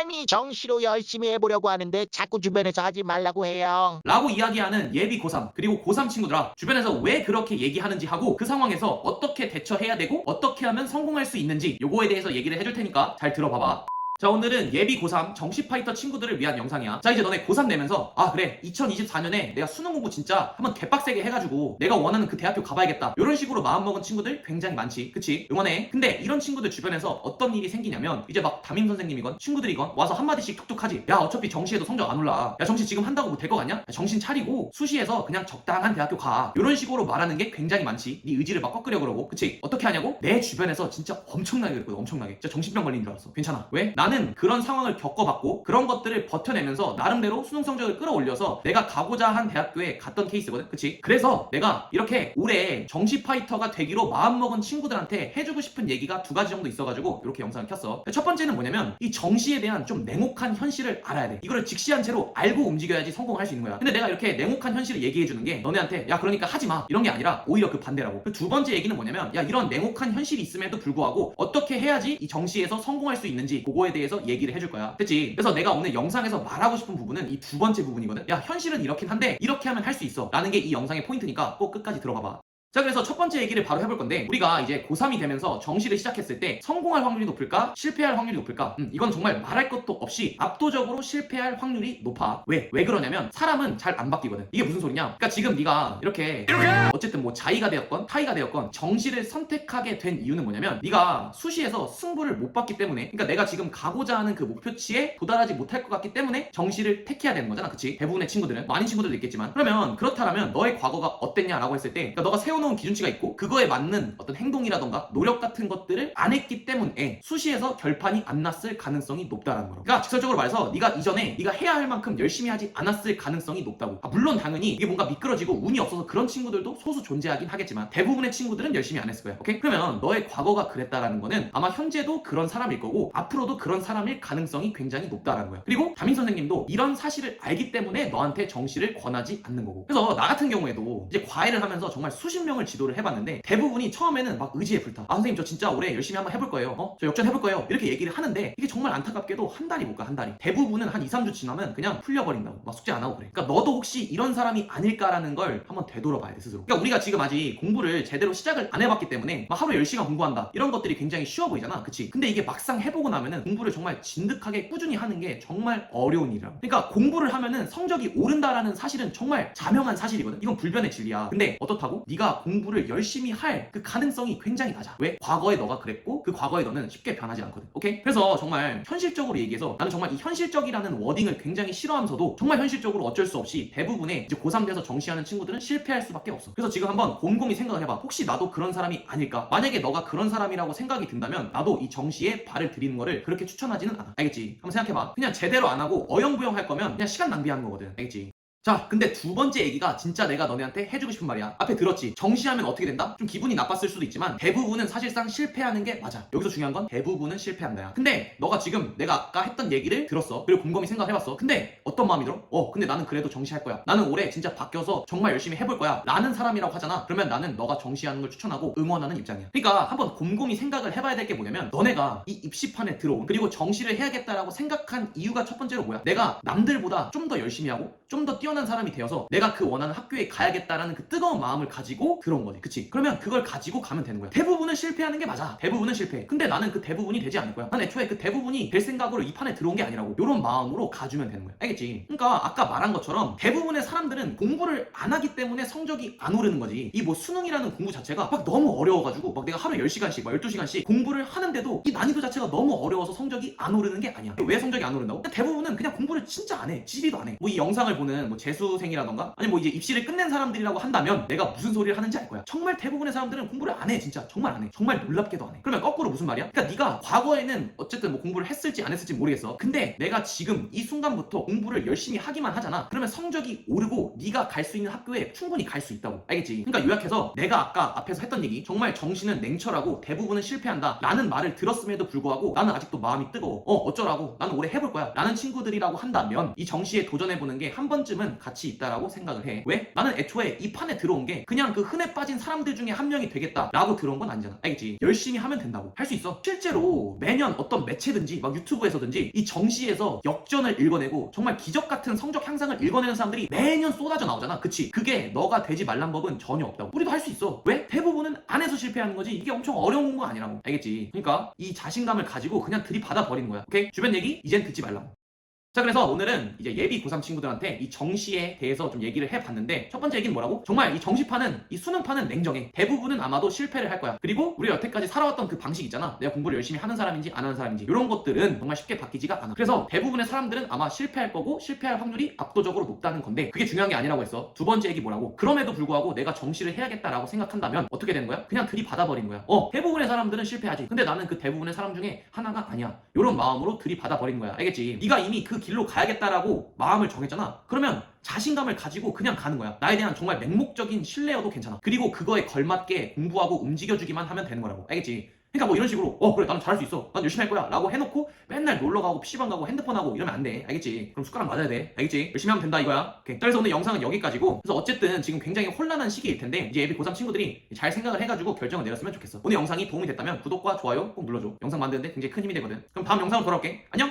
아니 정시로 열심히 해보려고 하는데 자꾸 주변에서 하지 말라고 해요. 라고 이야기하는 예비 고3 그리고 고3 친구들아 주변에서 왜 그렇게 얘기하는지 하고 그 상황에서 어떻게 대처해야 되고 어떻게 하면 성공할 수 있는지 요거에 대해서 얘기를 해줄 테니까 잘 들어봐봐 자 오늘은 예비 고3 정시 파이터 친구들을 위한 영상이야. 자 이제 너네 고3 내면서 아 그래. 2024년에 내가 수능 공부 진짜 한번 개빡세게 해가지고 내가 원하는 그 대학교 가봐야겠다. 이런 식으로 마음먹은 친구들 굉장히 많지. 그치? 응원해. 근데 이런 친구들 주변에서 어떤 일이 생기냐면 이제 막 담임 선생님이건 친구들이건 와서 한마디씩 툭툭 하지. 야 어차피 정시에도 성적 안 올라. 야 정시 지금 한다고 뭐될거 같냐? 야, 정신 차리고 수시에서 그냥 적당한 대학교 가. 이런 식으로 말하는 게 굉장히 많지. 네 의지를 막 꺾으려 그러고. 그치? 어떻게 하냐고? 내 주변에서 진짜 엄청나게 그랬거든 엄청나게. 진짜 정신병 걸린 줄 알았어. 괜찮아. 왜 나는 그런 상황을 겪어봤고 그런 것들을 버텨내면서 나름대로 수능 성적을 끌어올려서 내가 가고자 한 대학교에 갔던 케이스거든. 그치? 그래서 내가 이렇게 올해 정시 파이터가 되기로 마음먹은 친구들한테 해주고 싶은 얘기가 두 가지 정도 있어가지고 이렇게 영상을 켰어. 첫 번째는 뭐냐면 이 정시에 대한 좀 냉혹한 현실을 알아야 돼. 이거를 직시한 채로 알고 움직여야지 성공할 수 있는 거야. 근데 내가 이렇게 냉혹한 현실을 얘기해주는 게 너네한테 야 그러니까 하지마. 이런 게 아니라 오히려 그 반대라고. 그 두 번째 얘기는 뭐냐면 야 이런 냉혹한 현실이 있음에도 불구하고 어떻게 해야지 이 정시에서 성공할 수 있는지 그거에 대해 서 얘기를 해줄 거야. 됐지 그래서 내가 오늘 영상에서 말하고 싶은 부분은 이 두 번째 부분이거든. 야 현실은 이렇긴 한데 이렇게 하면 할 수 있어. 라는 게 이 영상의 포인트니까 꼭 끝까지 들어가봐 자 그래서 첫 번째 얘기를 바로 해볼 건데 우리가 이제 고3이 되면서 정시를 시작했을 때 성공할 확률이 높을까? 실패할 확률이 높을까? 음, 이건 정말 말할 것도 없이 압도적으로 실패할 확률이 높아. 왜? 왜 그러냐면 사람은 잘 안 바뀌거든. 이게 무슨 소리냐? 그러니까 지금 네가 이렇게 어쨌든 뭐 자의가 되었건 타의가 되었건 정시를 선택하게 된 이유는 뭐냐면 네가 수시에서 승부를 못 봤기 때문에 그러니까 내가 지금 가고자 하는 그 목표치에 도달하지 못할 것 같기 때문에 정시를 택해야 되는 거잖아. 그치? 대부분의 친구들은. 많은 친구들도 있겠지만. 그러면 그렇다면 너의 과거가 어땠냐라고 했을 때 그러니까 너가 세 워놓은 기준치가 있고 그거에 맞는 어떤 행동이라던가 노력 같은 것들을 안 했기 때문에 수시에서 결판이 안 났을 가능성이 높다라는 거라고. 그러니까 직설적으로 말해서 네가 이전에 네가 해야 할 만큼 열심히 하지 않았을 가능성이 높다고. 아, 물론 당연히 이게 뭔가 미끄러지고 운이 없어서 그런 친구들도 소수 존재하긴 하겠지만 대부분의 친구들은 열심히 안 했을 거야. 오케이? 그러면 너의 과거가 그랬다라는 거는 아마 현재도 그런 사람일 거고 앞으로도 그런 사람일 가능성이 굉장히 높다라는 거야. 그리고 담임 선생님도 이런 사실을 알기 때문에 너한테 정시를 권하지 않는 거고. 그래서 나 같은 경우에도 이제 과외를 하면서 정말 수십 명을 지도를 해봤는데 대부분이 처음에는 막 의지에 불타. 아 선생님 저 진짜 올해 열심히 한번 해볼 거예요. 어? 저 역전 해볼 거예요. 이렇게 얘기를 하는데 이게 정말 안타깝게도 한 달이 못 가 한 달이. 대부분은 한 2, 3주 지나면 그냥 풀려버린다고. 막 숙제 안 하고 그래. 그러니까 너도 혹시 이런 사람이 아닐까라는 걸 한번 되돌아봐야 돼 스스로. 그러니까 우리가 지금 아직 공부를 제대로 시작을 안 해봤기 때문에 막 하루에 10시간 공부한다. 이런 것들이 굉장히 쉬워 보이잖아. 그치? 근데 이게 막상 해보고 나면은 공부를 정말 진득하게 꾸준히 하는 게 정말 어려운 일이라 그러니까 공부를 하면은 성적이 오른다라는 사실은 정말 자명한 사실이거든. 이건 불변의 진리야. 근데 어떻다고? 네가 공부를 열심히 할 그 가능성이 굉장히 낮아 왜? 과거에 너가 그랬고 그 과거에 너는 쉽게 변하지 않거든 오케이? 그래서 정말 현실적으로 얘기해서 나는 정말 이 현실적이라는 워딩을 굉장히 싫어하면서도 정말 현실적으로 어쩔 수 없이 대부분의 이제 고3 돼서 정시하는 친구들은 실패할 수밖에 없어 그래서 지금 한번 곰곰이 생각을 해봐 혹시 나도 그런 사람이 아닐까 만약에 너가 그런 사람이라고 생각이 든다면 나도 이 정시에 발을 들이는 거를 그렇게 추천하지는 않아 알겠지? 한번 생각해봐 그냥 제대로 안 하고 어영부영 할 거면 그냥 시간 낭비하는 거거든 알겠지? 자, 근데 두 번째 얘기가 진짜 내가 너네한테 해주고 싶은 말이야. 앞에 들었지? 정시하면 어떻게 된다? 좀 기분이 나빴을 수도 있지만 대부분은 사실상 실패하는 게 맞아. 여기서 중요한 건 대부분은 실패한다야. 근데 너가 지금 내가 아까 했던 얘기를 들었어. 그리고 곰곰이 생각해봤어. 근데 어떤 마음이 들어? 어, 근데 나는 그래도 정시할 거야. 나는 올해 진짜 바뀌어서 정말 열심히 해볼 거야. 라는 사람이라고 하잖아. 그러면 나는 너가 정시하는 걸 추천하고 응원하는 입장이야. 그러니까 한번 곰곰이 생각을 해봐야 될 게 뭐냐면 너네가 이 입시판에 들어온 그리고 정시를 해야겠다라고 생각한 이유가 첫 번째로 뭐야? 내가 남들보다 좀 더 열심히 하고 좀더 뛰어 난 사람이 되어서 내가 그 원하는 학교에 가야겠다라는 그 뜨거운 마음을 가지고 들어온 거지. 그치? 그러면 그걸 가지고 가면 되는 거야. 대부분은 실패하는 게 맞아. 대부분은 실패. 근데 나는 그 대부분이 되지 않을 거야. 난 애초에 그 대부분이 될 생각으로 이 판에 들어온 게 아니라고. 이런 마음으로 가주면 되는 거야. 알겠지? 그러니까 아까 말한 것처럼 대부분의 사람들은 공부를 안 하기 때문에 성적이 안 오르는 거지. 이 뭐 수능이라는 공부 자체가 막 너무 어려워가지고 막 내가 하루에 10시간씩 막 12시간씩 공부를 하는데도 이 난이도 자체가 너무 어려워서 성적이 안 오르는 게 아니야. 왜 성적이 안 오른다고? 대부분은 그냥 공부를 진짜 안 해. 지지도 안 해. 뭐 이 영상을 보는 뭐 재수생이라던가 아니 뭐 이제 입시를 끝낸 사람들이라고 한다면 내가 무슨 소리를 하는지 알 거야. 정말 대부분의 사람들은 공부를 안 해. 진짜 정말 안 해. 정말 놀랍게도 안 해. 그러면 거꾸로 무슨 말이야? 그러니까 네가 과거에는 어쨌든 뭐 공부를 했을지 안 했을지 모르겠어. 근데 내가 지금 이 순간부터 공부를 열심히 하기만 하잖아. 그러면 성적이 오르고 네가 갈 수 있는 학교에 충분히 갈 수 있다고. 알겠지? 그러니까 요약해서 내가 아까 앞에서 했던 얘기 정말 정신은 냉철하고 대부분은 실패한다. 라는 말을 들었음에도 불구하고 나는 아직도 마음이 뜨거워. 어 어쩌라고? 나는 올해 해볼 거야. 라는 친구들이라고 한다면 이 정시에 도전해보는 게 한 번쯤은 부분은 같이 있다라고 생각을 해. 왜? 나는 애초에 이 판에 들어온 게 그냥 그 흔해 빠진 사람들 중에 한 명이 되겠다라고 들어온 건 아니잖아. 알겠지? 열심히 하면 된다고. 할 수 있어. 실제로 매년 어떤 매체든지 막 유튜브에서든지 이 정시에서 역전을 읽어내고 정말 기적 같은 성적 향상을 읽어내는 사람들이 매년 쏟아져 나오잖아. 그치? 그게 너가 되지 말란 법은 전혀 없다고. 우리도 할 수 있어. 왜? 대부분은 안에서 실패하는 거지. 이게 엄청 어려운 공부가 아니라고. 알겠지? 그러니까 이 자신감을 가지고 그냥 들이받아 버리는 거야. 오케이? 주변 얘기 이젠 듣지 말라고. 자 그래서 오늘은 이제 예비 고3 친구들한테 이 정시에 대해서 좀 얘기를 해봤는데 첫 번째 얘기는 뭐라고? 정말 이 정시판은 이 수능판은 냉정해. 대부분은 아마도 실패를 할 거야. 그리고 우리가 여태까지 살아왔던 그 방식 있잖아. 내가 공부를 열심히 하는 사람인지 안 하는 사람인지. 이런 것들은 정말 쉽게 바뀌지가 않아. 그래서 대부분의 사람들은 아마 실패할 거고 실패할 확률이 압도적으로 높다는 건데 그게 중요한 게 아니라고 했어. 두 번째 얘기 뭐라고? 그럼에도 불구하고 내가 정시를 해야겠다라고 생각한다면 어떻게 되는 거야? 그냥 들이받아 버리는 거야. 어 대부분의 사람들은 실패하지. 근데 나는 그 대부분의 사람 중에 하나가 아니야. 이런 마음으로 들이받아 버리는 거야. 알겠지? 네가 이미 그 길로 가야겠다라고 마음을 정했잖아. 그러면 자신감을 가지고 그냥 가는 거야. 나에 대한 정말 맹목적인 신뢰여도 괜찮아. 그리고 그거에 걸맞게 공부하고 움직여주기만 하면 되는 거라고. 알겠지? 그러니까 뭐 이런 식으로 어 그래 나는 잘할 수 있어. 난 열심히 할 거야. 라고 해놓고 맨날 놀러 가고 PC방 가고 핸드폰 하고 이러면 안 돼. 알겠지? 그럼 숟가락 맞아야 돼. 알겠지? 열심히 하면 된다 이거야. 오케이. 자, 그래서 오늘 영상은 여기까지고. 그래서 어쨌든 지금 굉장히 혼란한 시기일 텐데 이제 예비 고3 친구들이 잘 생각을 해가지고 결정을 내렸으면 좋겠어. 오늘 영상이 도움이 됐다면 구독과 좋아요 꼭 눌러줘. 영상 만드는데 굉장히 큰 힘이 되거든. 그럼 다음 영상으로 돌아올게. 안녕